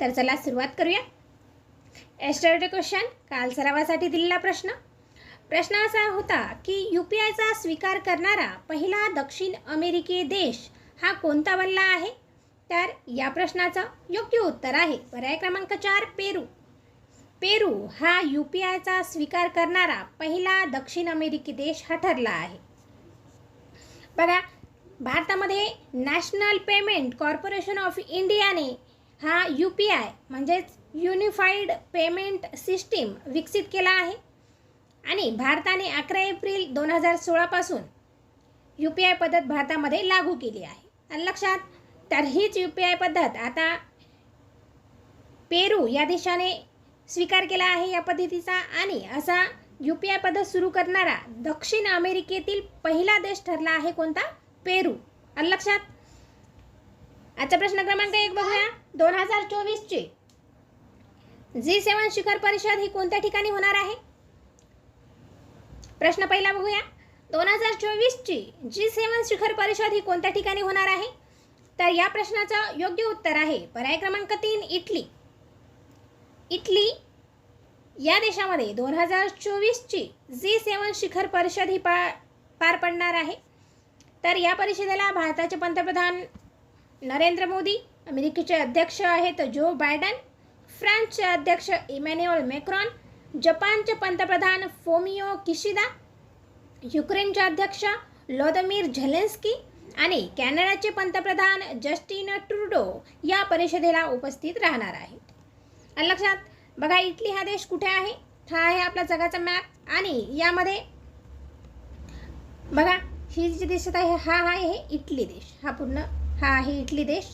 तर चला सुरुवात करूया. एस्टरडे क्वेश्चन काल सरावासाठी दिलेला प्रश्न. प्रश्न असा होता की यू पी आयचा स्वीकार करणारा पहिला दक्षिण अमेरिकी देश हा कोणता बनला आहे? तर या प्रश्नाचं योग्य उत्तर आहे. पर्याय क्रमांक चार पेरू. पेरू हा यू पी आयचा स्वीकार करणारा पहिला दक्षिण अमेरिकी देश हा ठरला आहे. बघा भारतामध्ये नॅशनल पेमेंट कॉर्पोरेशन ऑफ इंडियाने हा यू पी आय म्हणजेच युनिफाईड पेमेंट सिस्टीम विकसित केला आहे. आणि भारताने अकरा एप्रिल दोन हजार सोळापासून यू पी आय पद्धत भारतामध्ये लागू केली आहे. आणि लक्षात तर हीच यू पी आय पद्धत आता पेरू या देशाने स्वीकार केला आहे या पद्धतीचा. आणि असा यू पी आय पद्धत सुरू करणारा दक्षिण अमेरिकेतील पहिला देश ठरला आहे कोणता? पेरू. आणि लक्षात आजचा प्रश्न क्रमांक एक बघूया. दोन हजार चोवीसची जी सेवन शिखर परिषद ही कोणत्या ठिकाणी होणार आहे? प्रश्न पहिला बघूया. दोन हजार चोवीसची जी सेवन शिखर परिषद ही कोणत्या ठिकाणी होणार आहे? तर या प्रश्नाचं योग्य उत्तर आहे पर्याय क्रमांक तीन इटली. इटली या देशामध्ये दोन हजार चोवीसची जी सेवन शिखर परिषद ही पा पार पडणार आहे. तर या परिषदेला भारताचे पंतप्रधान नरेंद्र मोदी अमेरिकेचे अध्यक्ष आहेत जो बायडन फ्रान्सचे अध्यक्ष इमॅन्युअल मॅक्रॉन जपानचे पंतप्रधान फोमिओ किशिदा युक्रेनचे अध्यक्ष लोदमीर झेलेन्स्की आणि कॅनडाचे पंतप्रधान जस्टिन ट्रुडो या परिषदेला उपस्थित राहणार आहेत. लक्षात बघा इटली हा देश कुठे आहे? हा आहे आपला जगाचा मॅप आणि यामध्ये बघा ही जी दिसत आहे हा आहे इटली देश. हा पूर्ण हा आहे इटली देश.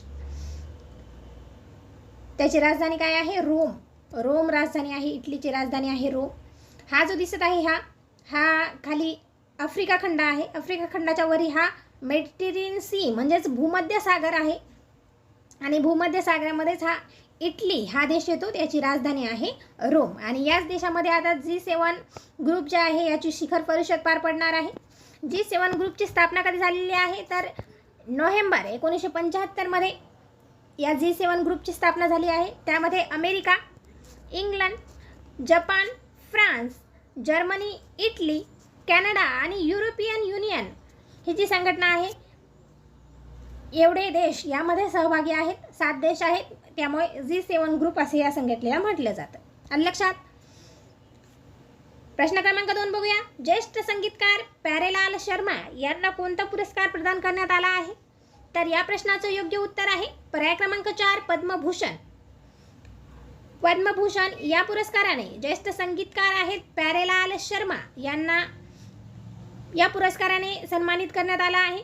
त्याची राजधानी काय आहे? रोम. रोम राजधानी आहे इटलीची राजधानी आहे रोम. हा जो दिसत आहे हा हा खाली आफ्रिका खंड आहे. आफ्रिका खंडाच्या वरी हा मेडिटेरियन सी म्हणजेच भूमध्य सागर आहे. आणि भूमध्य सागरामध्येच हा इटली हा देश येतो त्याची राजधानी आहे रोम. आणि याच देशामध्ये आता जी सेवन ग्रुप जे आहे याची शिखर परिषद पार पडणार आहे. जी सेवन ग्रुपची स्थापना कधी झालेली आहे तर नोव्हेंबर एकोणीसशे पंच्याहत्तरमध्ये या जी सेवन ग्रुपची स्थापना झाली आहे. त्यामध्ये America England Japan France Germany Italy Canada आणि युरोपियन युनियन ही जी संघटना आहे एवढे देश यामध्ये सहभागी आहेत सात देश आहेत. त्यामुळे जी सेवन ग्रुप असे या संघटनेला म्हटलं जातं. आणि लक्षात प्रश्न क्रमांक दोन बघूया. ज्येष्ठ संगीतकार प्यारेलाल शर्मा यांना कोणता पुरस्कार प्रदान करण्यात आला आहे? तर या प्रश्नाचं योग्य उत्तर आहे पर्याय क्रमांक चार पद्मभूषण. पद्मभूषण या पुरस्काराने ज्येष्ठ संगीतकार आहेत प्यारेलाल शर्मा यांना या पुरस्काराने सन्मानित करण्यात आला आहे.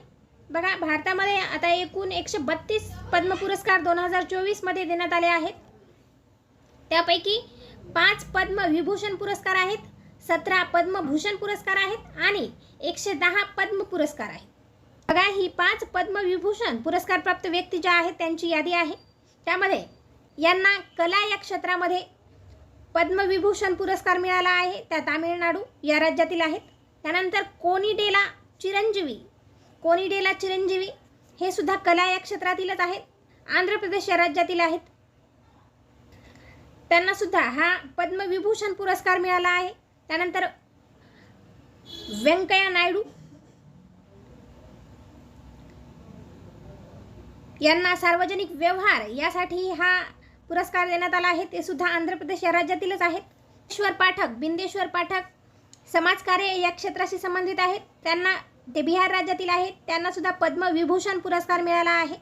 बघा भारतामध्ये आता एकूण एकशे बत्तीस पद्म पुरस्कार दोन हजार चोवीसमध्ये देण्यात आले आहेत. त्यापैकी पाच पद्मविभूषण पुरस्कार आहेत. सतरा पद्मभूषण पुरस्कार आहेत आणि एकशे दहा पद्म पुरस्कार आहेत. बघा ही पाच पद्मविभूषण पुरस्कार प्राप्त व्यक्ती ज्या आहेत त्यांची यादी आहे. त्यामध्ये यांना कला या क्षेत्रामध्ये पद्मविभूषण पुरस्कार मिळाला आहे. त्या तामिळनाडू या राज्यातील आहेत. त्यानंतर कोनिडेला चिरंजीवी कोनिडेला चिरंजीवी हे सुद्धा कला या क्षेत्रातीलच आहेत. आंध्र प्रदेश या राज्यातील आहेत. त्यांना सुद्धा हा पद्मविभूषण पुरस्कार मिळाला आहे. त्यानंतर व्यंकय्या नायडू यांना सार्वजनिक व्यवहार यासाठी हा पुरस्कार देण्यात आला आहे. ते सुद्धा आंध्र प्रदेश या राज्यातीलच आहेत. ईश्वर पाठक बिंदेश्वर पाठक समाजकार्य या क्षेत्राशी संबंधित आहेत. त्यांना ते बिहार राज्यातील आहेत. त्यांना सुद्धा पद्मविभूषण पुरस्कार मिळाला आहे.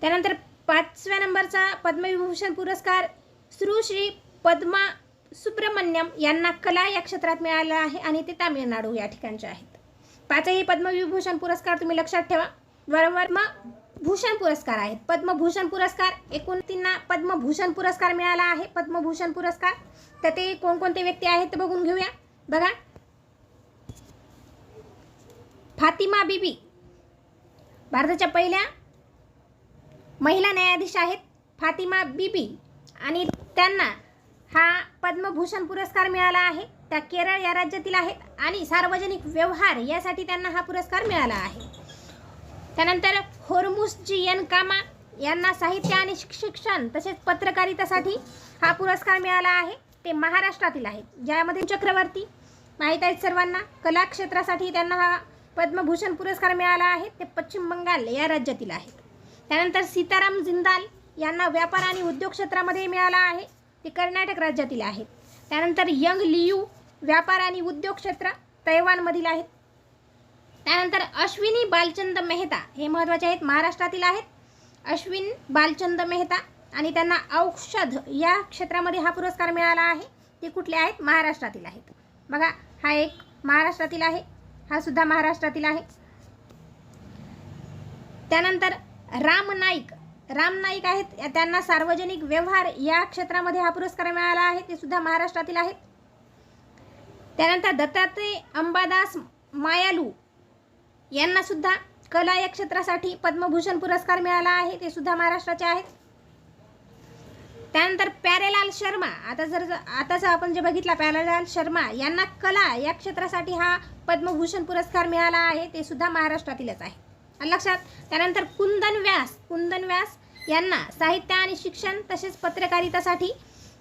त्यानंतर पाचव्या नंबरचा पद्मविभूषण पुरस्कार श्रुश्री पद्मा सुब्रमण्यम यांना कला या क्षेत्रात मिळाला आहे आणि ते तामिळनाडू या ठिकाणचे आहेत. पाचही पद्मविभूषण पुरस्कार तुम्ही लक्षात ठेवा. बरोबर मग पद्मभूषण पुरस्कार आहेत. पद्मभूषण पुरस्कार एकूण तीनना पद्मभूषण पुरस्कार मिळाला आहे. पद्मभूषण पुरस्कार. तर ते कोणकोणते व्यक्ती आहेत ते बघून घेऊया. बघा. फातिमा बीबी भारताच्या पहिल्या महिला न्यायाधीश आहेत फातिमा बीबी. आणि त्यांना हा पद्मभूषण पुरस्कार मिळाला आहे. त्या केरळ या राज्यातील आहेत आणि सार्वजनिक व्यवहार यासाठी त्यांना हा पुरस्कार मिळाला आहे. त्यानंतर होरमुसजी एन कामा यांना साहित्य आणि शिक्षण तसेच पत्रकारितासाठी हा पुरस्कार मिळाला आहे. ते महाराष्ट्रातील आहेत. ज्यामध्ये चक्रवर्ती माहीत आहेत सर्वांना कला क्षेत्रासाठी त्यांना हा पद्मभूषण पुरस्कार मिळाला आहे. ते पश्चिम बंगाल या राज्यातील आहेत. त्यानंतर सीताराम जिंदाल यांना व्यापार आणि उद्योग क्षेत्रामध्ये मिळाला आहे. ते कर्नाटक राज्यातील आहेत. त्यानंतर यंग लियू व्यापार आणि उद्योग क्षेत्र तैवानमधील आहेत. त्यानंतर अश्विनी बालचंद मेहता हे महत्त्वाचे आहेत महाराष्ट्रातील आहेत. अश्विन बालचंद मेहता आणि त्यांना औषध या क्षेत्रामध्ये हा पुरस्कार मिळाला आहे. ते कुठले आहेत? महाराष्ट्रातील आहेत. बघा हा एक महाराष्ट्रातील आहे हा सुद्धा महाराष्ट्रातील आहे. त्यानंतर राम नाईक राम नाईक आहेत. त्यांना सार्वजनिक व्यवहार या क्षेत्रामध्ये हा पुरस्कार मिळाला आहे. ते सुद्धा महाराष्ट्रातील आहेत. त्यानंतर दत्तात्रय अंबादास मायालू यांना सुद्धा कला या क्षेत्रासाठी पद्मभूषण पुरस्कार मिळाला आहे. ते सुद्धा महाराष्ट्राचे आहेत. त्यानंतर प्यारेलाल शर्मा आता जर आताच आपण जे बघितला प्यारेलाल शर्मा यांना कला या क्षेत्रासाठी हा पद्मभूषण पुरस्कार मिळाला आहे. ते सुद्धा महाराष्ट्रातीलच आहे. लक्षात त्यानंतर कुंदन व्यास कुंदन व्यास यांना साहित्य आणि शिक्षण तसेच पत्रकारितासाठी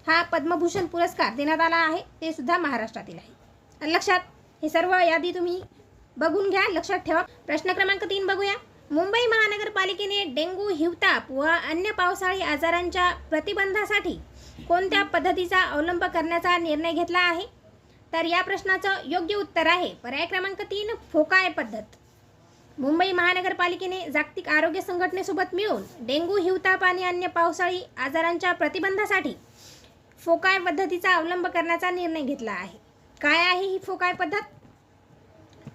हा पद्मभूषण पुरस्कार देण्यात आला आहे. ते सुद्धा महाराष्ट्रातील आहे. लक्षात हे सर्व यादी तुम्ही बघून घ्या. लक्षात ठेवा. प्रश्न क्रमांक तीन बघूया. मुंबई महानगरपालिकेने डेंग्यू हिवताप व अन्य पावसाळी आजारांच्या प्रतिबंधासाठी कोणत्या पद्धतीचा अवलंब करण्याचा निर्णय घेतला आहे? तर या प्रश्नाचं योग्य उत्तर आहे. पर्याय क्रमांक तीन फोकाय पद्धत. मुंबई महानगरपालिकेने जागतिक आरोग्य संघटनेसोबत मिळून डेंग्यू हिवताप आणि अन्य पावसाळी आजारांच्या प्रतिबंधासाठी फोकाय पद्धतीचा अवलंब करण्याचा निर्णय घेतला आहे. काय आहे ही फोकाय पद्धत?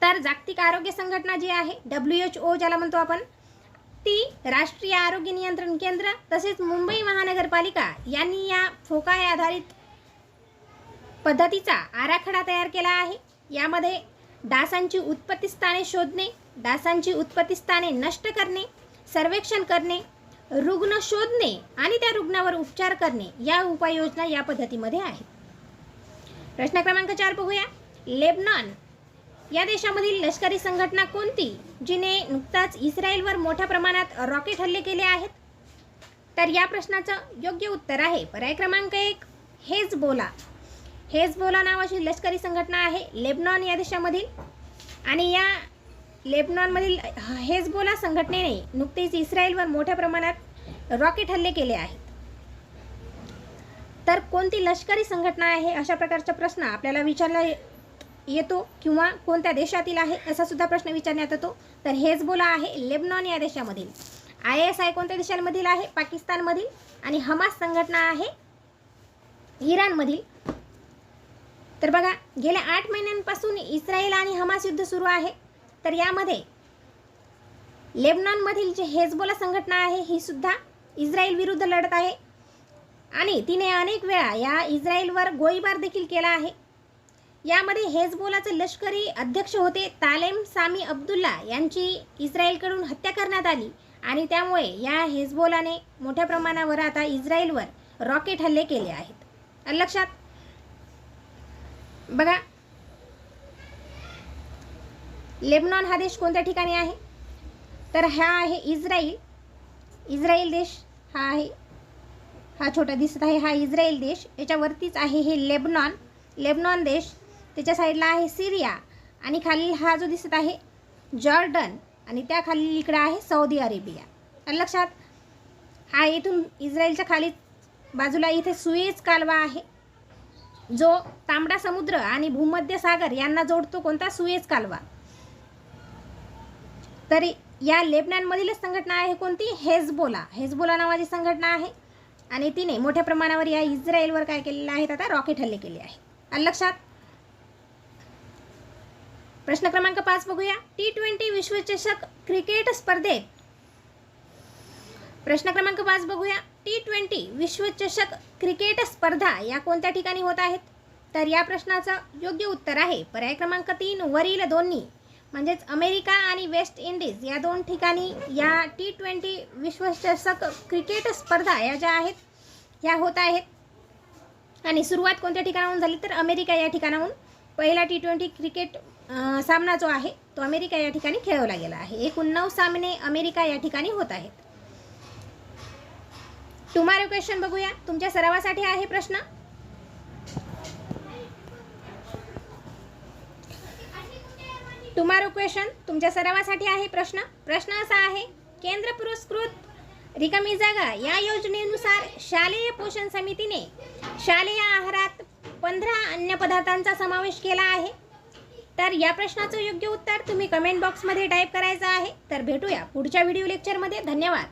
तर जागतिक आरोग्य संघटना जी आहे डब्ल्यू एच ओ ज्याला म्हणतो आपण ती राष्ट्रीय आरोग्य नियंत्रण केंद्र तसेच मुंबई महानगरपालिका यांनी या फोकाय आधारित पद्धतीचा आराखडा तयार केला आहे. यामध्ये डासांची उत्पत्ती स्थाने शोधणे डासांची उत्पत्तीस्थाने नष्ट करणे सर्वेक्षण करणे रुग्ण शोधणे आणि त्या रुग्णावर उपचार करणे या उपाययोजना या पद्धतीमध्ये आहेत. प्रश्न क्रमांक चार बघूया. लेबनॉन. या देशामधील लष्करी संघटना कोणती जिने नुकताच इस्रायलवर मोठ्या प्रमाणात रॉकेट हल्ले केले आहेत? तर या प्रश्नाचं योग्य उत्तर आहे. पर्याय क्रमांक एक हेजबोला. हेजबोला नावाची लष्करी संघटना आहे लेबनॉन या देशामधील. आणि या लेबनॉनमधील हेजबोला संघटनेने नुकतेच इस्रायलवर मोठ्या प्रमाणात रॉकेट हल्ले केले आहेत. तर कोणती लष्करी संघटना आहे अशा प्रकारचा प्रश्न आपल्याला विचारला येतो किंवा कोणत्या देशातील आहे असा सुद्धा प्रश्न विचारण्यात येतो. तर हेजबोला आहे लेबनॉन या देशामधील. आय एस आय कोणत्या देशांमधील आहे? पाकिस्तानमधील. आणि हमास संघटना आहे इराणमधील. तर बघा गेल्या आठ महिन्यांपासून इस्रायल आणि हमास युद्ध सुरू आहे. तर यामध्ये लेबनॉनमधील जे हेजबोला संघटना आहे ही सुद्धा इस्रायल विरुद्ध लढत आहे. आणि तिने अनेक वेळा या इस्रायलवर गोळीबार देखील केला आहे. यामध्ये हेजबोलाचे लष्करी अध्यक्ष होते तालेम सामी अब्दुल्ला यांची इस्रायलकडून हत्या करण्यात आली. आणि त्यामुळे या हेजबोलाने मोठ्या प्रमाणावर आता इस्रायलवर रॉकेट हल्ले केले आहेत. लक्षात बघा लेबनॉन हा देश कोणत्या ठिकाणी आहे? तर हा आहे इस्राईल. इस्रायल देश हा आहे. हा छोटा दिसत आहे. हा इस्रायल देश. याच्यावरतीच आहे हे लेबनॉन. लेबनॉन देश. त्याच्या साईडला आहे सिरिया. आणि खालील हा जो दिसत आहे जॉर्डन. आणि त्या खाली इकडं आहे सौदी अरेबिया. आलं लक्षात हा इथून इस्रायलच्या खाली बाजूला इथे सुएज कालवा आहे. जो तांबडा समुद्र आणि भूमध्य सागर यांना जोडतो कोणता? सुएज कालवा. तर या लेबनॅनमधीलच संघटना आहे कोणती? हेजबोला. हेजबोला नावाची संघटना आहे. आणि तिने मोठ्या प्रमाणावर या इस्रायलवर काय केलेलं आहे? आता रॉकेट हल्ले केले आहे. लक्षात? प्रश्न क्रमांक पाच बघूया. टी ट्वेंटी विश्वचषक क्रिकेट स्पर्धेत. प्रश्न क्रमांक पाच बघूया. टी ट्वेंटी विश्वचषक क्रिकेट स्पर्धा या कोणत्या ठिकाणी होत आहेत? तर या प्रश्नाचं योग्य उत्तर आहे. पर्याय क्रमांक तीन वरील दोन्ही. म्हणजेच अमेरिका आणि वेस्ट इंडिज या दोन ठिकाणी या टी ट्वेंटी विश्वचषक क्रिकेट स्पर्धा या ज्या आहेत ह्या होत आहेत. आणि सुरुवात कोणत्या ठिकाणाहून झाली? तर अमेरिका या ठिकाणाहून. पहिला टी ट्वेंटी क्रिकेट सामना जो आहे तो अमेरिका या ठिकाणी खेळवला गेला आहे. एकूण नऊ सामने अमेरिका या ठिकाणी होत आहेत. टुमारो क्वेश्चन बघूया. तुमच्या सरावासाठी आहे प्रश्न. टुमारो क्वेश्चन तुमच्या सरावासाठी आहे प्रश्न. प्रश्न असा आहे केंद्र पुरस्कृत रिकामी जागा या योजनेनुसार शालेय पोषण समितीने शालेय आहारात पंधरा अन्य पदार्थांचा समावेश केला आहे. तर या प्रश्नाचं योग्य उत्तर तुम्ही कमेंट बॉक्समध्ये टाईप करायचं आहे. तर भेटूया पुढच्या व्हिडिओ लेक्चरमध्ये धन्यवाद.